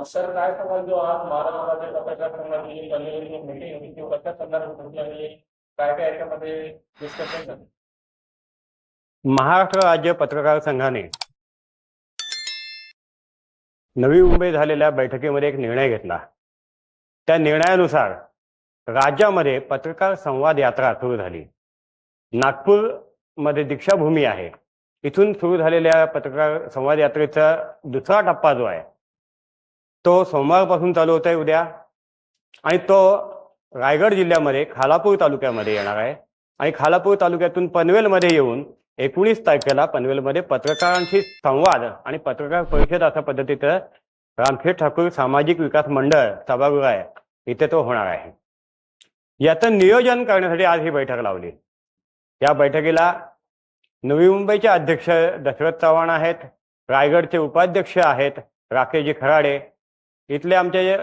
अं, sir काय सांगाल जो आज महाराष्ट्राच्या पत्रकार संघाची झालेली मीटिंग होती ती कशा संदर्भात होती काय काय याच्यामध्ये डिस्कशन झाली? महाराष्ट्र राज्य पत्रकार संघाने नवी मुंबई झालेल्या बैठकीमध्ये एक निर्णय घेतला. त्या निर्णयानुसार राज्यामध्ये पत्रकार संवाद यात्रा सुरू झाली. नागपूरमध्ये दीक्षाभूमी आहे. इथून सुरू झालेल्या पत्रकार संवाद यात्रेचा दुसरा टप्पा जो आहे तो सोमवारपासून चालू होत आहे उद्या. आणि तो रायगड जिल्ह्यामध्ये खालापूर तालुक्यामध्ये येणार आहे. आणि खालापूर तालुक्यातून पनवेलमध्ये येऊन एकोणीस तारखेला पनवेलमध्ये पत्रकारांशी संवाद आणि पत्रकार परिषद अशा पद्धतीचं रामखेड ठाकूर सामाजिक विकास मंडळ सभागृह आहे. इथे तो होणार आहे. याचं नियोजन करण्यासाठी आज ही बैठक लावली. या बैठकीला नवी मुंबईचे अध्यक्ष दशरथ चव्हाण आहेत. रायगडचे उपाध्यक्ष आहेत राकेशजी खराडे. इथले आमचे जे,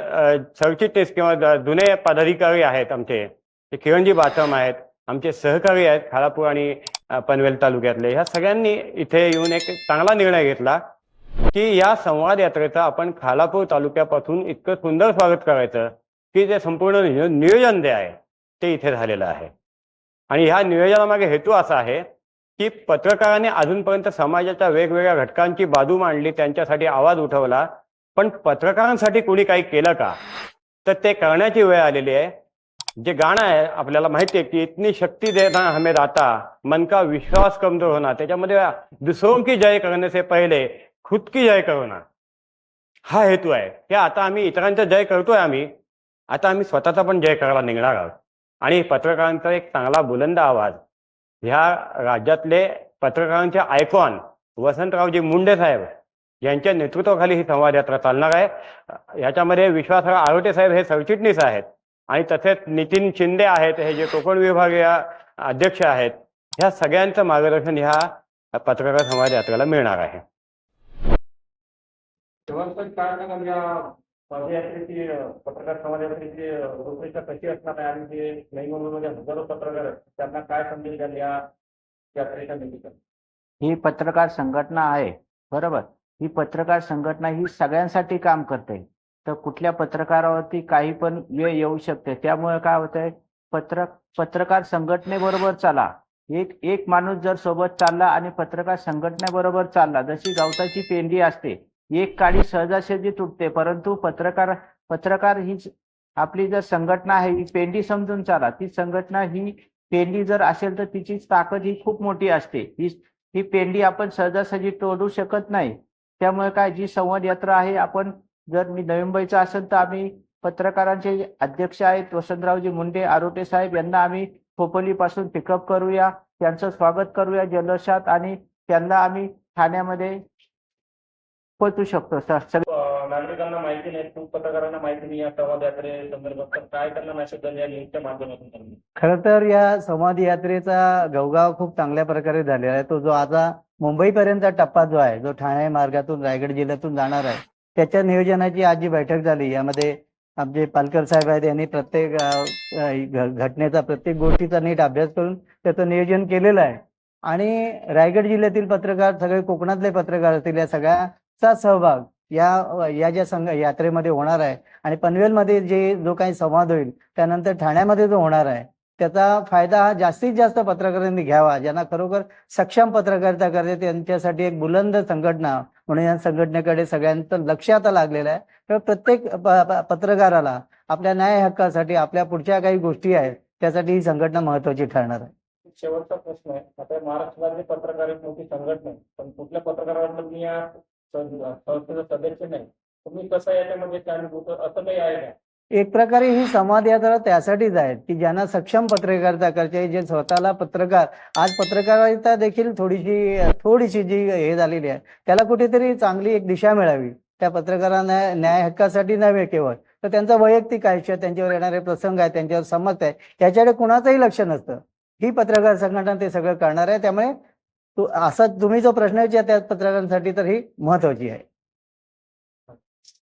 सरचिटणीस किंवा जुने पदाधिकारी आहेत आमचे. ते किरणजी बाथम आहेत. आमचे सहकारी आहेत खालापूर आणि पनवेल तालुक्यातले. ह्या सगळ्यांनी इथे येऊन एक चांगला निर्णय घेतला की या संवाद यात्रेचं आपण खालापूर तालुक्यापासून इतकं सुंदर स्वागत करायचं की जे संपूर्ण नियोजन जे आहे ते इथे झालेलं आहे. आणि ह्या नियोजनामागे हेतू असा आहे की पत्रकारांनी अजूनपर्यंत समाजाच्या वेगवेगळ्या घटकांची बाजू मांडली त्यांच्यासाठी आवाज उठवला पण पत्रकारांसाठी कोणी काही केलं का? तर ते करण्याची वेळ आलेली आहे. जे गाणं आहे आपल्याला माहिती आहे की इतनी शक्ती देना हमें दाता मन का विश्वास कमजोर होना. त्याच्यामध्ये दुसरों की जय करने से पहिले खुद की जय करोना हा हेतू आहे. की आता आम्ही इतरांचा जय करतोय आम्ही आता आम्ही स्वतःचा पण जय करायला निघणार आहोत. आणि पत्रकारांचा एक चांगला बुलंद आवाज. ह्या राज्यातले पत्रकारांचे आयकॉन वसंतरावजी मुंडे साहेब यांच्या नेतृत्वाखाली ही संवाद यात्रा चालणार आहे. याच्यामध्ये विश्वासराव आरोटे साहेब हे सरचिटणीस आहेत आणि तसेच नितीन शिंदे आहेत हे जे कोकण विभागीय अध्यक्ष आहेत ह्या सगळ्यांचं मार्गदर्शन ह्या पत्रकार संवाद यात्रेला मिळणार आहे. तेव्हा सर काय सांगाल या पदयात्रेची अं, पत्रकार संवाद यात्रेची अं, रूपरेषा कशी असणार आहे आणि जे नवी मुंबईमध्ये हजारो पत्रकार आहेत त्यांना काय संदेश द्याल या यात्रेच्या निमित्तानं? ही पत्रकार संघटना आहे बरोबर. ही पत्रकार संघटना ही सगळ्यांसाठी काम करते. तर कुठल्या पत्रकारावरती काही पण वेळ येऊ शकते. त्यामुळे काय होतंय? पत्र पत्रकार संघटनेबरोबर चाला. एक एक माणूस जर सोबत चालला आणि पत्रकार संघटनेबरोबर चालला जशी गवताची पेंडी असते एक काडी सहजासहजी तुटते परंतु पत्रकार पत्रकार ही आपली जर संघटना आहे ही पेंडी समजून चाला. ती संघटना ही पेंडी जर असेल तर तिची ताकद ही खूप मोठी असते. ही ही पेंडी आपण सहजासहजी तोडू शकत नाही. त्यामुळे काय जी संवाद यात्रा आहे आपण जर मी नवी मुंबईचा असेल तर आम्ही पत्रकारांचे अध्यक्ष आहेत वसंतरावजी मुंडे आरोटे साहेब यांना आम्ही खोपोलीपासून पिकअप करूया त्यांचं स्वागत करूया जल्लोषात आणि त्यांना आम्ही ठाण्यामध्ये पोचू शकतो सर. नागरिकांना माहिती नाही खूप पत्रकारांना माहिती नाही या संवाद यात्रे संदर्भात तर काय त्यांना मेसेज या न्यूजच्या माध्यमातून खर तर या समाधी यात्रेचा गवगाव खूप चांगल्या प्रकारे झालेला आहे. तो जो आता मुंबईपर्यंतचा टप्पा जो आहे जो ठाणे मार्गातून रायगड जिल्ह्यातून जाणार आहे त्याच्या नियोजनाची आज जी बैठक झाली यामध्ये आमचे पालकर साहेब आहेत यांनी प्रत्येक घटनेचा प्रत्येक गोष्टीचा नीट अभ्यास करून त्याचं नियोजन केलेलं आहे. आणि रायगड जिल्ह्यातील पत्रकार सगळे कोकणातले पत्रकार असतील या सगळ्याचा सहभाग या या ज्या संघ यात्रेमध्ये होणार आहे आणि पनवेलमध्ये जे जो काही संवाद होईल त्यानंतर ठाण्यामध्ये जो होणार आहे त्याचा फायदा हा जास्तीत जास्त पत्रकारांनी घ्यावा ज्यांना खरोखर सक्षम पत्रकारिता करते त्यांच्यासाठी एक बुलंद संघटना म्हणून या संघटनेकडे सगळ्यांचं लक्ष आता लागलेलं आहे. तर प्रत्येक पत्रकाराला आपल्या न्याय हक्कासाठी आपल्या पुढच्या काही गोष्टी आहेत त्यासाठी ही संघटना महत्वाची ठरणार आहे. शेवटचा प्रश्न आहे. आता महाराष्ट्रातले पत्रकार एक मोठी संघटना आहे. पण कुठल्या पत्रकारांना या संस्थेचा सदस्य नाही. तुम्ही कसं याच्यामध्ये जाणीभूत म्हणजे असं काही आहे का एक प्रकारे ही संवाद यात्रा त्यासाठीच आहे की ज्यांना सक्षम पत्रकारिता करते जे स्वतःला पत्रकार आज पत्रकारिता देखील थोडीशी थोडीशी जी हे झालेली आहे त्याला कुठेतरी चांगली एक दिशा मिळावी. त्या पत्रकारांना न्याय हक्कासाठी नव्हे केवळ तर त्यांचं वैयक्तिक आयुष्य त्यांच्यावर येणारे प्रसंग आहेत त्यांच्यावर समज आहे त्याच्याकडे कुणाचंही लक्ष नसतं. ही पत्रकार संघटना ते सगळं करणार आहे त्यामुळे तो असा तुम्ही जो प्रश्न विचार त्या पत्रकारांसाठी तर ही महत्वाची आहे.